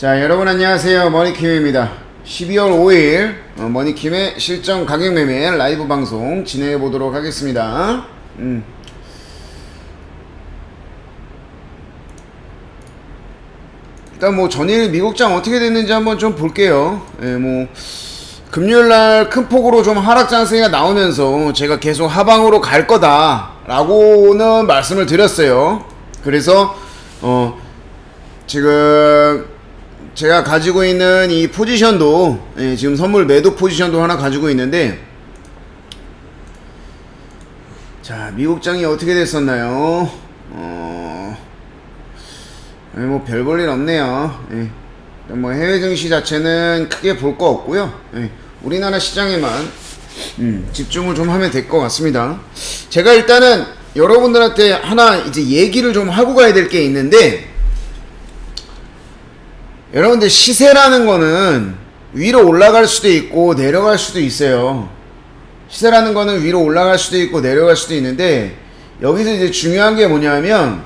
자, 여러분 안녕하세요. 머니킴입니다. 12월 5일 어, 머니킴의 실전 가격 매매 라이브 방송 진행해 보도록 하겠습니다. 음. 일단 뭐 전일 미국장 어떻게 됐는지 한번 좀 볼게요. 예, 뭐 금요일 날 큰 폭으로 좀 하락 장세가 나오면서 제가 계속 하방으로 갈 거다 라고는 말씀을 드렸어요. 그래서 어 지금 제가 가지고 있는 이 포지션도 예, 지금 선물 매도 포지션도 하나 가지고 있는데 자 미국장이 어떻게 됐었나요? 어, 예, 뭐 별 볼 일 없네요. 예. 뭐 해외 증시 자체는 크게 볼 거 없고요. 예, 우리나라 시장에만 음, 집중을 좀 하면 될 것 같습니다. 제가 일단은 여러분들한테 하나 이제 얘기를 좀 하고 가야 될 게 있는데 여러분들 시세라는 거는 위로 올라갈 수도 있고 내려갈 수도 있어요. 시세라는 거는 위로 올라갈 수도 있고 내려갈 수도 있는데 여기서 이제 중요한 게 뭐냐면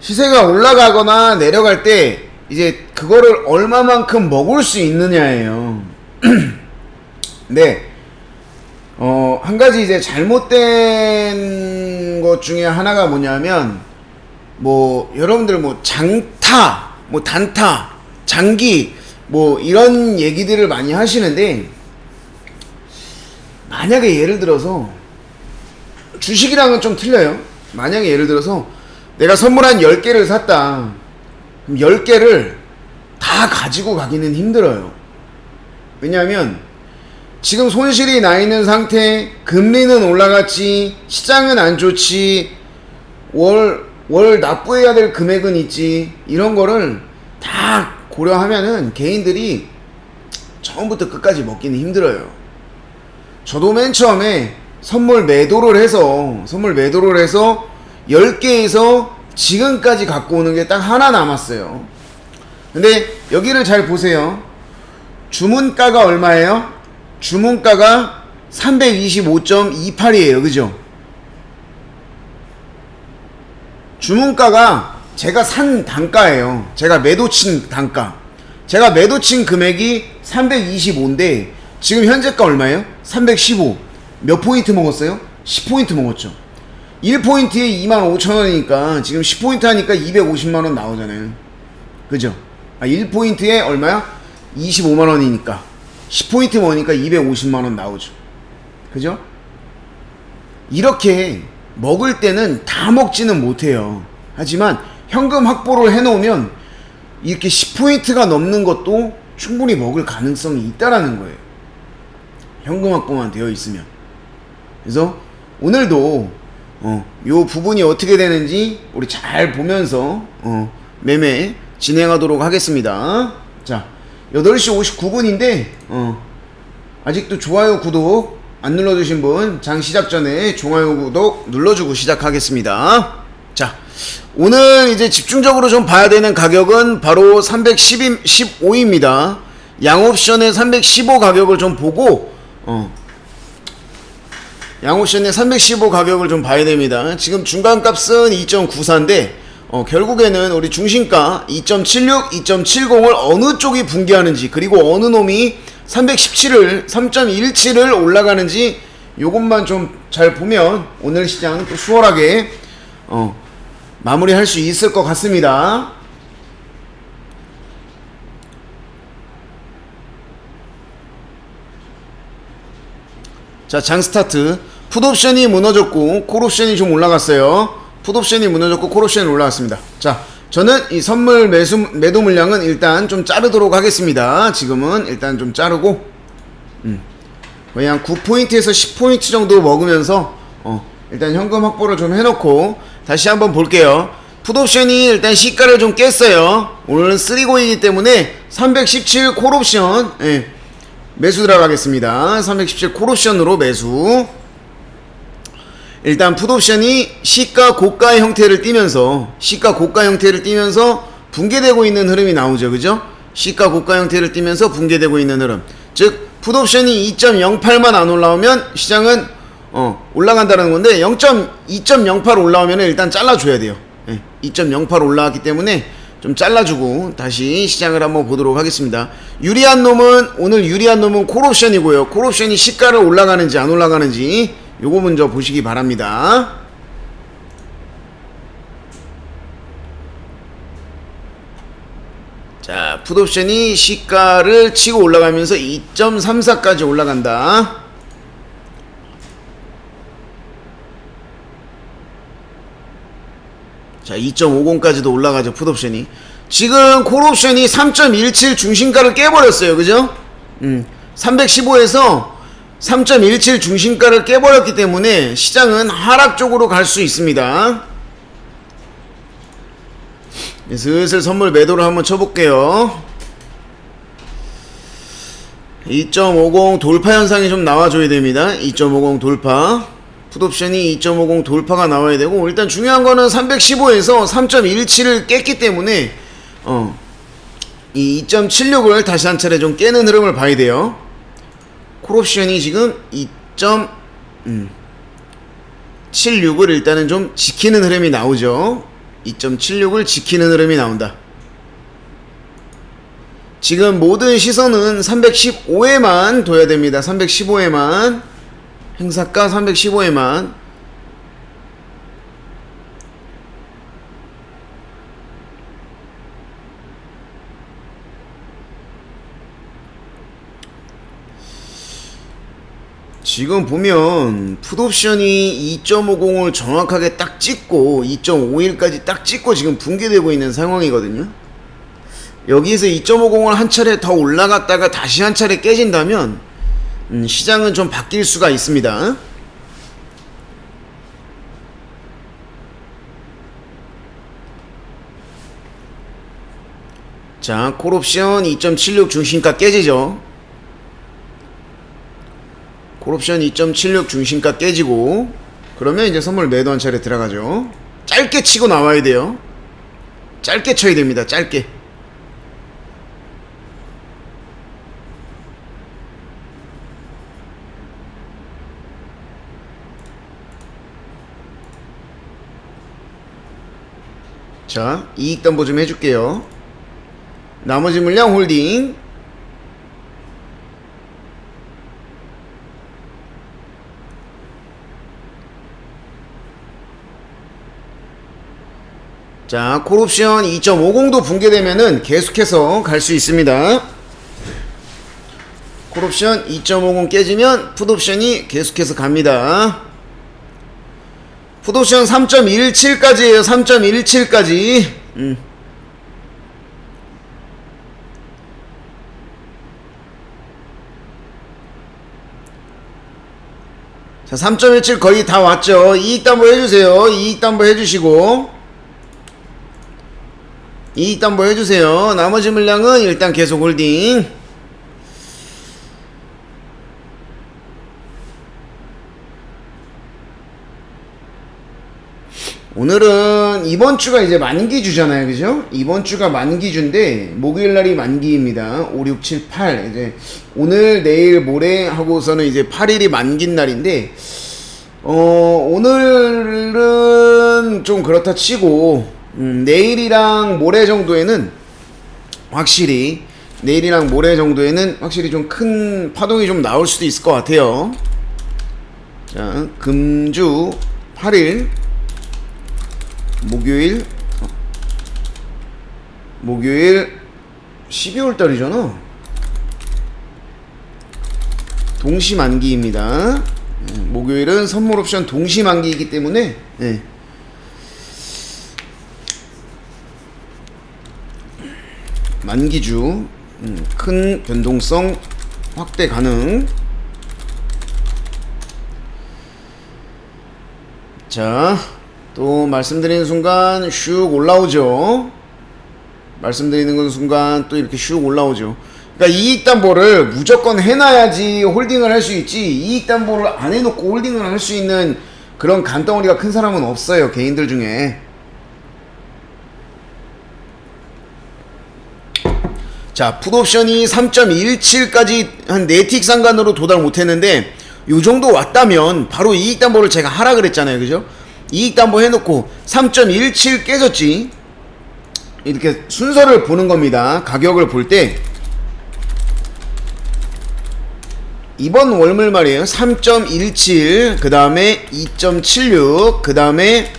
시세가 올라가거나 내려갈 때 이제 그거를 얼마만큼 먹을 수 있느냐예요. 네. 어, 한 가지 이제 잘못된 것 중에 하나가 뭐냐면 뭐 여러분들 뭐 장타, 뭐 단타, 장기 뭐 이런 얘기들을 많이 하시는데 만약에 예를 들어서 주식이랑은 좀 틀려요. 만약에 예를 들어서 내가 선물 한 10개를 샀다. 그럼 10개를 다 가지고 가기는 힘들어요. 왜냐하면 지금 손실이 나 있는 상태, 금리는 올라갔지, 시장은 안 좋지, 월, 월 납부해야 될 금액은 있지, 이런 거를 다 고려하면은 개인들이 처음부터 끝까지 먹기는 힘들어요. 저도 맨 처음에 선물 매도를 해서, 선물 매도를 해서 10개에서 지금까지 갖고 오는 게 딱 하나 남았어요. 근데 여기를 잘 보세요. 주문가가 얼마예요? 주문가가 325.28이에요. 그죠? 주문가가 제가 산 단가예요. 제가 매도친 단가. 제가 매도친 금액이 325인데 지금 현재가 얼마예요? 315. 몇 포인트 먹었어요? 10포인트 먹었죠. 1포인트에 25,000원이니까 지금 10포인트 하니까 250만원 나오잖아요. 그죠? 아, 1포인트에 얼마야? 25만원이니까. 10포인트 먹으니까 250만원 나오죠. 그죠? 이렇게 먹을 때는 다 먹지는 못해요. 하지만 현금 확보를 해놓으면 이렇게 10포인트가 넘는 것도 충분히 먹을 가능성이 있다라는 거예요. 현금 확보만 되어 있으면. 그래서 오늘도 어, 요 부분이 어떻게 되는지 우리 잘 보면서 어, 매매 진행하도록 하겠습니다. 자, 8시 59분인데 어, 아직도 좋아요 구독 안 눌러주신 분 장 시작 전에 좋아요 구독 눌러주고 시작하겠습니다. 자, 오늘 이제 집중적으로 좀 봐야 되는 가격은 바로 315입니다. 양옵션의 315 가격을 좀 보고 어, 양옵션의 315 가격을 좀 봐야 됩니다. 지금 중간 값은 2.94인데 어, 결국에는 우리 중심가 2.76, 2.70을 어느 쪽이 붕괴하는지 그리고 어느 놈이 317을 3.17을 올라가는지 요것만 좀 잘 보면 오늘 시장 또 수월하게 어, 마무리할 수 있을 것 같습니다. 자, 장 스타트. 풋옵션이 무너졌고 콜옵션이 좀 올라갔어요. 풋옵션이 무너졌고 콜옵션이 올라갔습니다. 자, 저는 이 선물 매수 매도 물량은 일단 좀 자르도록 하겠습니다. 지금은 일단 좀 자르고 음. 거의 한 9포인트에서 10포인트 정도 먹으면서 어, 일단 현금 확보를 좀 해놓고 다시 한번 볼게요. 풋옵션이 일단 시가를 좀 깼어요. 오늘은 3고이기 때문에 317 콜옵션 예, 매수 들어가겠습니다. 317 콜옵션으로 매수. 일단 풋옵션이 시가 고가 형태를 띠면서 시가 고가 형태를 띠면서 붕괴되고 있는 흐름이 나오죠. 그죠? 시가 고가 형태를 띠면서 붕괴되고 있는 흐름. 즉 풋옵션이 2.08만 안 올라오면 시장은 어, 올라간다는 건데 0.2.08 올라오면 일단 잘라줘야 돼요. 예, 2.08 올라왔기 때문에 좀 잘라주고 다시 시장을 한번 보도록 하겠습니다. 유리한 놈은 오늘 유리한 놈은 콜옵션이고요. 콜옵션이 시가를 올라가는지 안 올라가는지 요거 먼저 보시기 바랍니다. 자, 풋옵션이 시가를 치고 올라가면서 2.34까지 올라간다. 자, 2.50까지도 올라가죠, 풋옵션이. 지금 콜옵션이 3.17 중심가를 깨버렸어요, 그죠? 음, 315에서 3.17 중심가를 깨버렸기 때문에 시장은 하락 쪽으로 갈 수 있습니다. 네, 슬슬 선물 매도를 한번 쳐볼게요. 2.50 돌파 현상이 좀 나와줘야 됩니다. 2.50 돌파. 풋옵션이 2.50 돌파가 나와야 되고 일단 중요한 거는 315에서 3.17을 깼기 때문에 어, 이 2.76을 다시 한 차례 좀 깨는 흐름을 봐야 돼요. 콜옵션이 지금 2. 음, 76을 일단은 좀 지키는 흐름이 나오죠. 2.76을 지키는 흐름이 나온다. 지금 모든 시선은 315에만 둬야 됩니다. 315에만. 행사가 315에만. 지금 보면 풋옵션이 2.50을 정확하게 딱 찍고 2.51까지 딱 찍고 지금 붕괴되고 있는 상황이거든요. 여기에서 2.50을 한 차례 더 올라갔다가 다시 한 차례 깨진다면 음, 시장은 좀 바뀔 수가 있습니다. 자, 콜옵션 2.76 중심가 깨지죠. 콜옵션 2.76 중심가 깨지고 그러면 이제 선물 매도 한 차례 들어가죠. 짧게 치고 나와야 돼요. 짧게 쳐야 됩니다. 짧게. 자, 이익 담보 좀 해줄게요. 나머지 물량 홀딩. 자, 콜옵션 2.50도 붕괴되면은 계속해서 갈 수 있습니다. 콜옵션 2.50 깨지면 풋옵션이 계속해서 갑니다. 풋옵션 3.17까지예요. 3.17까지. 음. 자, 3.17 거의 다 왔죠. 이익 담보 해주세요. 이익 담보 해주시고. 이익 담보 해주세요. 나머지 물량은 일단 계속 홀딩. 오늘은 이번 주가 이제 만기주잖아요. 그죠? 이번 주가 만기주인데, 목요일 날이 만기입니다. 5, 6, 7, 8. 이제, 오늘, 내일, 모레 하고서는 이제 8일이 만긴 날인데, 어, 오늘은 좀 그렇다 치고, 음, 내일이랑 모레 정도에는 확실히, 내일이랑 모레 정도에는 확실히 좀 큰 파동이 좀 나올 수도 있을 것 같아요. 자, 금주 8일. 목요일 어. 목요일 12월 달이잖아 동시 만기입니다 예, 목요일은 선물 옵션 동시 만기이기 때문에 예. 만기주 음, 큰 변동성 확대 가능 자 또 말씀드리는 순간 슉 올라오죠. 말씀드리는 건 순간 또 이렇게 슉 올라오죠. 그러니까 이익 담보를 무조건 해놔야지 홀딩을 할 수 있지 이익 담보를 안 해놓고 홀딩을 할 수 있는 그런 간덩어리가 큰 사람은 없어요 개인들 중에. 자, 풋옵션이 3.17까지 한 네틱 상간으로 도달 못했는데 요 정도 왔다면 바로 이익 담보를 제가 하라 그랬잖아요, 그죠? 이익 담보 해놓고 3.17 깨졌지. 이렇게 순서를 보는 겁니다. 가격을 볼 때 이번 월물 말이에요. 3.17, 그 다음에 2.76, 그 다음에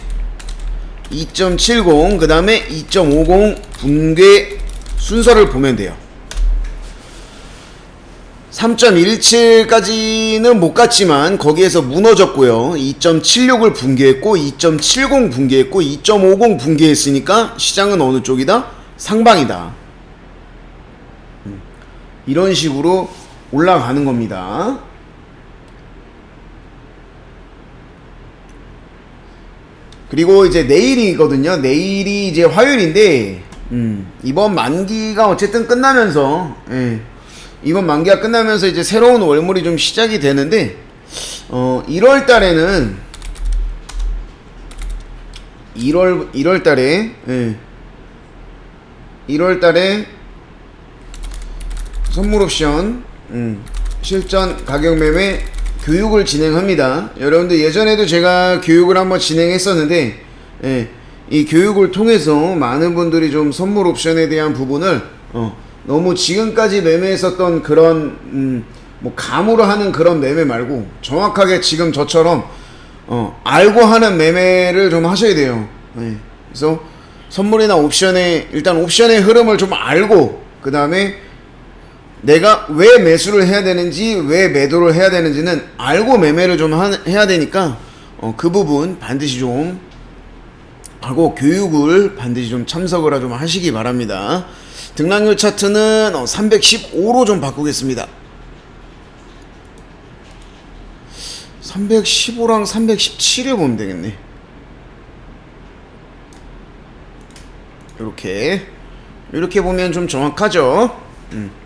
2.70, 그 다음에 2.50 분괴 순서를 보면 돼요. 3.17까지는 못 갔지만 거기에서 무너졌고요. 2.76을 붕괴했고 2.70 붕괴했고 2.50 붕괴했으니까 시장은 어느 쪽이다? 상방이다. 음, 이런 식으로 올라가는 겁니다. 그리고 이제 내일이거든요. 내일이 이제 화요일인데 음, 이번 만기가 어쨌든 끝나면서 예, 이번 만기가 끝나면서 이제 새로운 월물이 좀 시작이 되는데 어 1월 달에는 1월 1월 달에 예. 1월 달에 선물 옵션 음, 실전 가격 매매 교육을 진행합니다. 여러분들 예전에도 제가 교육을 한번 진행했었는데 예, 이 교육을 통해서 많은 분들이 좀 선물 옵션에 대한 부분을 어, 너무 지금까지 매매했었던 그런 음, 뭐 감으로 하는 그런 매매 말고 정확하게 지금 저처럼 어, 알고 하는 매매를 좀 하셔야 돼요. 예, 그래서 선물이나 옵션에 일단 옵션의 흐름을 좀 알고 그 다음에 내가 왜 매수를 해야 되는지 왜 매도를 해야 되는지는 알고 매매를 좀 하, 해야 되니까 어, 그 부분 반드시 좀 하고 교육을 반드시 좀 참석을 좀 하시기 바랍니다. 등락률 차트는 어, 315로 좀 바꾸겠습니다. 315랑 317을 보면 되겠네. 이렇게 이렇게 보면 좀 정확하죠. 음.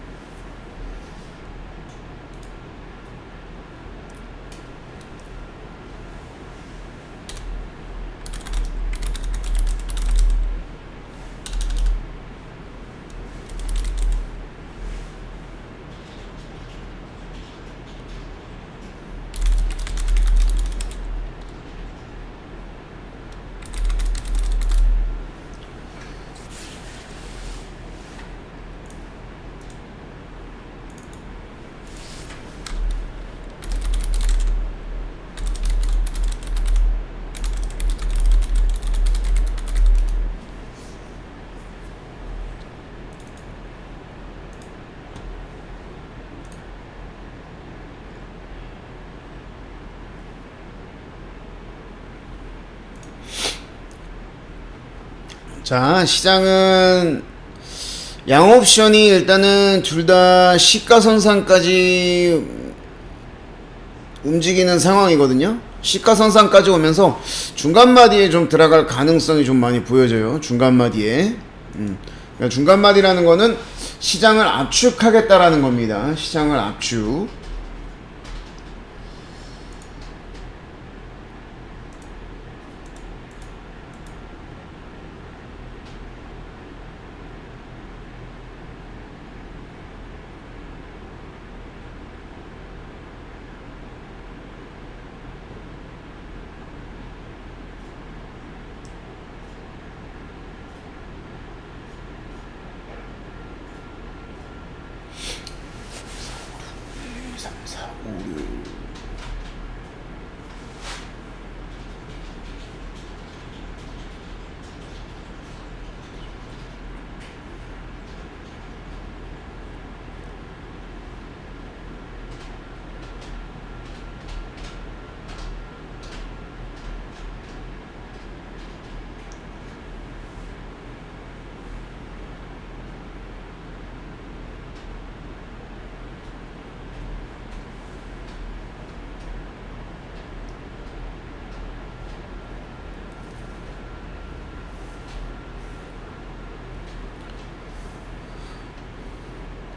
자, 시장은 양 옵션이 일단은 둘 다 시가선상까지 움직이는 상황이거든요. 시가선상까지 오면서 중간마디에 좀 들어갈 가능성이 좀 많이 보여져요. 중간마디에. 음. 그러니까 중간마디라는 거는 시장을 압축하겠다라는 겁니다. 시장을 압축.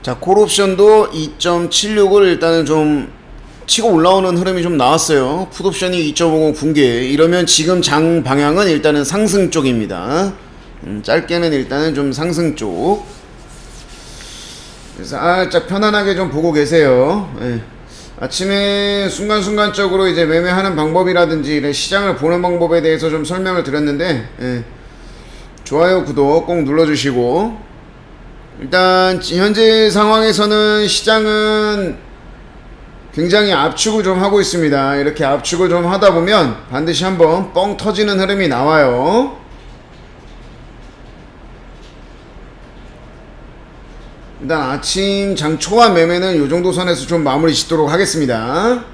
자, 콜옵션도 2.76을 일단은 좀 치고 올라오는 흐름이 좀 나왔어요. 풋옵션이 2.50 붕괴. 이러면 지금 장 방향은 일단은 상승 쪽입니다. 음, 짧게는 일단은 좀 상승 쪽. 살짝 편안하게 좀 보고 계세요. 예. 아침에 순간순간적으로 이제 매매하는 방법이라든지 시장을 보는 방법에 대해서 좀 설명을 드렸는데, 예. 좋아요, 구독 꼭 눌러주시고 일단 현재 상황에서는 시장은 굉장히 압축을 좀 하고 있습니다. 이렇게 압축을 좀 하다 보면 반드시 한번 뻥 터지는 흐름이 나와요. 일단 아침 장 초반 매매는 이 정도 선에서 좀 마무리 짓도록 하겠습니다.